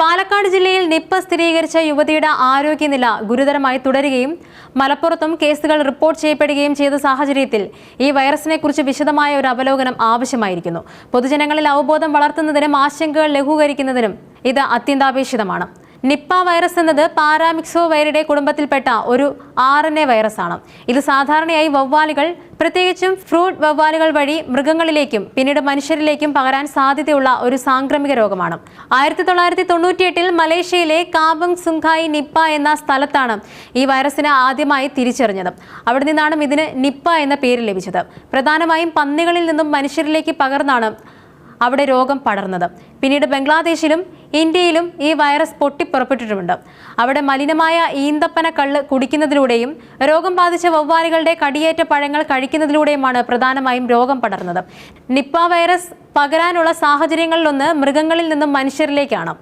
പാലക്കാട് ജില്ലയിൽ നിപ്പ സ്ഥിരീകരിച്ച യുവതിയുടെ ആരോഗ്യനില ഗുരുതരമായി തുടരുകയും മലപ്പുറത്തും കേസുകൾ റിപ്പോർട്ട് ചെയ്യപ്പെടുകയും ചെയ്ത സാഹചര്യത്തിൽ ഈ വൈറസിനെക്കുറിച്ച് വിശദമായ ഒരു അവലോകനം ആവശ്യമായിരിക്കുന്നു. പൊതുജനങ്ങളിൽ അവബോധം വളർത്തുന്നതിനും ആശങ്കകൾ ലഘൂകരിക്കുന്നതിനും ഇത് അത്യന്താപേക്ഷിതമാണ്. നിപ്പ വൈറസ് എന്നത് പാരാമിക്സോ വൈറയുടെ കുടുംബത്തിൽപ്പെട്ട ഒരു ആർ എൻ എ വൈറസാണ്. ഇത് സാധാരണയായി വവ്വാലുകൾ പ്രത്യേകിച്ചും ഫ്രൂട്ട് വവ്വാലുകൾ വഴി മൃഗങ്ങളിലേക്കും പിന്നീട് മനുഷ്യരിലേക്കും പകരാൻ സാധ്യതയുള്ള ഒരു സാംക്രമിക രോഗമാണ്. ആയിരത്തി തൊള്ളായിരത്തി തൊണ്ണൂറ്റിയെട്ടിൽ മലേഷ്യയിലെ കാബങ് സുങ്കായി നിപ്പ എന്ന സ്ഥലത്താണ് ഈ വൈറസിനെ ആദ്യമായി തിരിച്ചറിഞ്ഞത്. അവിടെ നിന്നാണ് ഇതിന് നിപ്പ എന്ന പേര് ലഭിച്ചത്. പ്രധാനമായും പന്നികളിൽ നിന്നും മനുഷ്യരിലേക്ക് പകർന്നാണ് അവിടെ രോഗം പടർന്നത്. പിന്നീട് ബംഗ്ലാദേശിലും ഇന്ത്യയിലും ഈ വൈറസ് പൊട്ടിപ്പുറപ്പെട്ടിട്ടുമുണ്ട്. അവിടെ മലിനമായ ഈന്തപ്പന കള്ള് കുടിക്കുന്നതിലൂടെയും രോഗം ബാധിച്ച വവ്വാലുകളുടെ കടിയേറ്റ പഴങ്ങൾ കഴിക്കുന്നതിലൂടെയുമാണ് പ്രധാനമായും രോഗം പടർന്നത്. നിപ്പ വൈറസ് പകരാനുള്ള സാഹചര്യങ്ങളിലൊന്ന് മൃഗങ്ങളിൽ നിന്നും മനുഷ്യരിലേക്കാണ്.